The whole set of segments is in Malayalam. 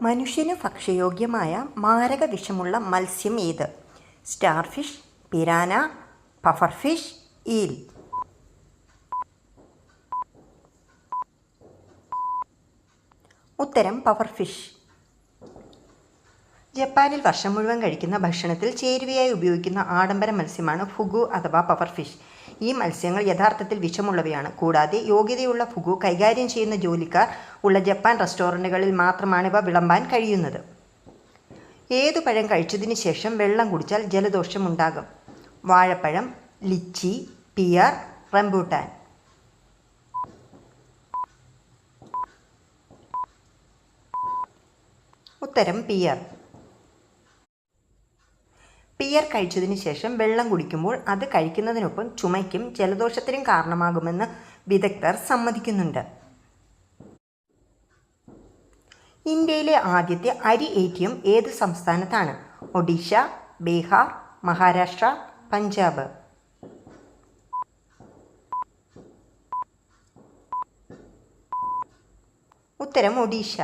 മനുഷ്യന് ഭക്ഷ്യയോഗ്യമായ മാരക വിഷമുള്ള മത്സ്യം ഏത്? Star fish piranha puffer fish eel. ഉത്തരം പവർ ഫിഷ് ജപ്പാനിൽ വർഷം മുഴുവൻ കഴിക്കുന്ന ഭക്ഷണത്തിൽ ചേരുവയായി ഉപയോഗിക്കുന്ന ആഡംബര മത്സ്യമാണ് ഫുഗു അഥവാ പവർ ഫിഷ് ഈ മത്സ്യങ്ങൾ യഥാർത്ഥത്തിൽ വിഷമുള്ളവയാണ്. കൂടാതെ യോഗ്യതയുള്ള ഫുഗു കൈകാര്യം ചെയ്യുന്ന ജോലിക്കാർ ഉള്ള ജപ്പാൻ റെസ്റ്റോറന്റുകളിൽ മാത്രമാണ് ഇവ വിളമ്പാൻ കഴിയുന്നത്. ഏതു പഴം കഴിച്ചതിന് ശേഷം വെള്ളം കുടിച്ചാൽ ജലദോഷം ഉണ്ടാകും. വാഴപ്പഴം ലിച്ചി പിയർ റംബൂട്ടാൻ. ഉത്തരം പിയർ. പിയർ കഴിച്ചതിന് ശേഷം വെള്ളം കുടിക്കുമ്പോൾ അത് കഴിക്കുന്നതിനൊപ്പം ചുമയ്ക്കും ജലദോഷത്തിനും കാരണമാകുമെന്ന് വിദഗ്ധർ സമ്മതിക്കുന്നുണ്ട്. ഇന്ത്യയിലെ ആദ്യത്തെ അരി എ ടി എം ഏത് സംസ്ഥാനത്താണ്? ഒഡീഷ ബീഹാർ മഹാരാഷ്ട്ര പഞ്ചാബ്. ഉത്തരം ഒഡീഷ.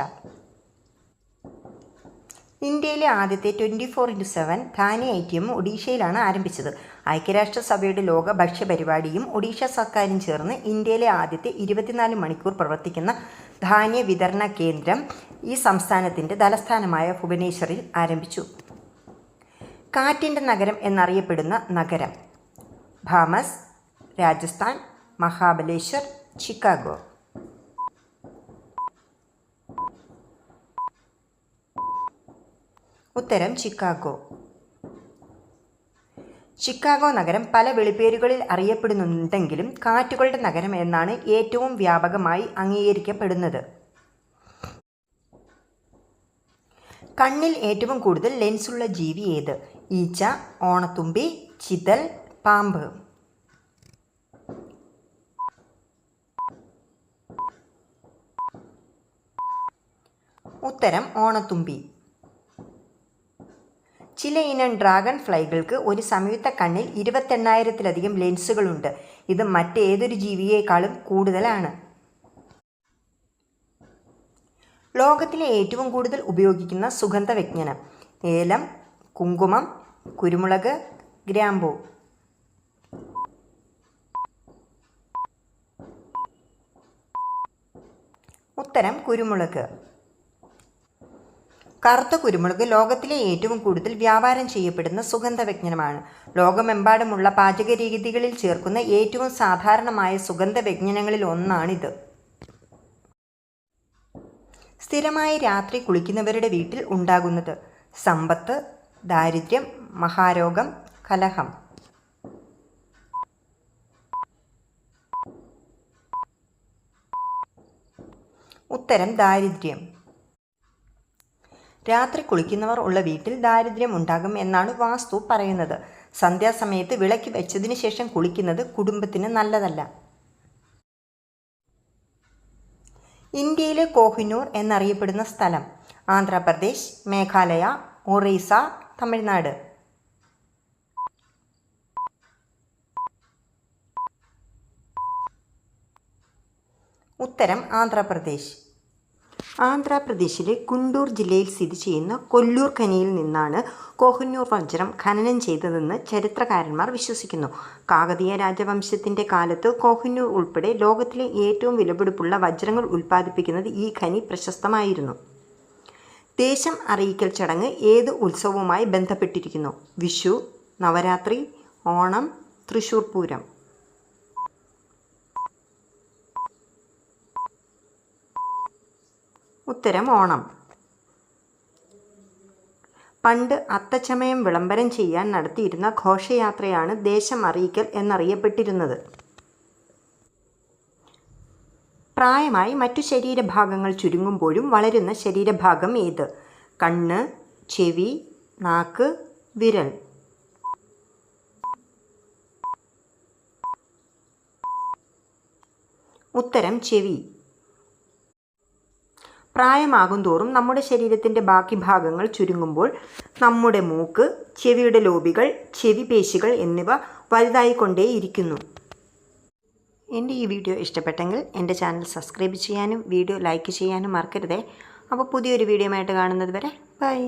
ഇന്ത്യയിലെ ആദ്യത്തെ ട്വന്റി ഫോർ ഇന്റു സെവൻ ധാന്യ ഐ ടി എം ഒഡീഷയിലാണ് ആരംഭിച്ചത്. ഐക്യരാഷ്ട്രസഭയുടെ ലോക ഭക്ഷ്യ പരിപാടിയും ഒഡീഷ സർക്കാരും ചേർന്ന് ഇന്ത്യയിലെ ആദ്യത്തെ ഇരുപത്തിനാല് മണിക്കൂർ പ്രവർത്തിക്കുന്ന ധാന്യ വിതരണ കേന്ദ്രം ഈ സംസ്ഥാനത്തിന്റെ തലസ്ഥാനമായ ഭുവനേശ്വറിൽ ആരംഭിച്ചു. കാറ്റിന്റെ നഗരം എന്നറിയപ്പെടുന്ന നഗരം. Bahamas Rajasthan Mahabaleshwar Chicago. ഉത്തരം ചിക്കാഗോ. ചിക്കാഗോ നഗരം പല വെളിപ്പേരുകളിൽ അറിയപ്പെടുന്നുണ്ടെങ്കിലും കാറ്റുകളുടെ നഗരം എന്നാണ് ഏറ്റവും വ്യാപകമായി അംഗീകരിക്കപ്പെടുന്നത്. കണ്ണിൽ ഏറ്റവും കൂടുതൽ ലെൻസുള്ള ജീവി ഏത്? ഈച്ച ഓണത്തുമ്പി ചിതൽ പാമ്പ്. ഉത്തരം ഓണത്തുമ്പി. ചില ഇനം ഡ്രാഗൺ ഫ്ലൈകൾക്ക് ഒരു സംയുക്ത കണ്ണിൽ ഇരുപത്തെണ്ണായിരത്തിലധികം ലെൻസുകളുണ്ട്. ഇത് മറ്റേതൊരു ജീവിയേക്കാളും കൂടുതലാണ്. ലോകത്തിലെ ഏറ്റവും കൂടുതൽ ഉപയോഗിക്കുന്ന സുഗന്ധ സുഗന്ധവ്യഞ്ജനം. ഏലം കുങ്കുമം കുരുമുളക് ഗ്രാമ്പൂ. ഉത്തരം കുരുമുളക്. കറുത്ത കുരുമുളക് ലോകത്തിലെ ഏറ്റവും കൂടുതൽ വ്യാപാരം ചെയ്യപ്പെടുന്ന സുഗന്ധവ്യഞ്ജനമാണ്. ലോകമെമ്പാടുമുള്ള പാചക രീതികളിൽ ചേർക്കുന്ന ഏറ്റവും സാധാരണമായ സുഗന്ധവ്യഞ്ജനങ്ങളിൽ ഒന്നാണിത്. സ്ഥിരമായി രാത്രി കുളിക്കുന്നവരുടെ വീട്ടിൽ ഉണ്ടാകുന്നത് സമ്പത്ത് ദാരിദ്ര്യം മഹാരോഗം കലഹം. ഉത്തരം ദാരിദ്ര്യം. രാത്രി കുളിക്കുന്നവർ ഉള്ള വീട്ടിൽ ദാരിദ്ര്യം ഉണ്ടാകും എന്നാണ് വാസ്തു പറയുന്നത്. സന്ധ്യാസമയത്ത് വിളക്ക് വെച്ചതിന് ശേഷം കുളിക്കുന്നത് കുടുംബത്തിന് നല്ലതല്ല. ഇന്ത്യയിലെ കോഹിനൂർ എന്നറിയപ്പെടുന്ന സ്ഥലം. ആന്ധ്രാപ്രദേശ് മേഘാലയ ഒറീസ തമിഴ്നാട്. ഉത്തരം ആന്ധ്രാപ്രദേശ്. ആന്ധ്രാപ്രദേശിലെ കുണ്ടൂർ ജില്ലയിൽ സ്ഥിതി ചെയ്യുന്ന കൊല്ലൂർ ഖനിയിൽ നിന്നാണ് കോഹന്നൂർ വജ്രം ഖനനം ചെയ്തതെന്ന് ചരിത്രകാരന്മാർ വിശ്വസിക്കുന്നു. കാകതീയ രാജവംശത്തിന്റെ കാലത്ത് കോഹന്നൂർ ഉൾപ്പെടെ ലോകത്തിലെ ഏറ്റവും വിലപിടിപ്പുള്ള വജ്രങ്ങൾ ഉൽപ്പാദിപ്പിക്കുന്നത് ഈ ഖനി പ്രശസ്തമായിരുന്നു. ദേശം അറിയിക്കൽ ചടങ്ങ് ഏത് ഉത്സവവുമായി ബന്ധപ്പെട്ടിരിക്കുന്നു? വിഷു നവരാത്രി ഓണം തൃശൂർ പൂരം. ഉത്തരം ഓണം. പണ്ട് അത്തച്ചമയം വിളംബരം ചെയ്യാൻ നടത്തിയിരുന്ന ഘോഷയാത്രയാണ് ദേശം അറിയിക്കൽ എന്നറിയപ്പെട്ടിരുന്നത്. പ്രായമായി മറ്റു ശരീരഭാഗങ്ങൾ ചുരുങ്ങുമ്പോഴും വളരുന്ന ശരീരഭാഗം ഏത്? കണ്ണ് ചെവി നാക്ക് വിരൽ. ഉത്തരം ചെവി. പ്രായമാകും തോറും നമ്മുടെ ശരീരത്തിന്റെ ബാക്കി ഭാഗങ്ങൾ ചുരുങ്ങുമ്പോൾ നമ്മുടെ മൂക്ക് ചെവിയുടെ ലോബികൾ ചെവി പേശികൾ എന്നിവ വലുതായിക്കൊണ്ടേയിരിക്കുന്നു. എന്റെ ഈ വീഡിയോ ഇഷ്ടപ്പെട്ടെങ്കിൽ എന്റെ ചാനൽ സബ്സ്ക്രൈബ് ചെയ്യാനും വീഡിയോ ലൈക്ക് ചെയ്യാനും മറക്കരുതേ. അപ്പോൾ പുതിയൊരു വീഡിയോ ആയിട്ട് കാണുന്നത് വരെ ബൈ.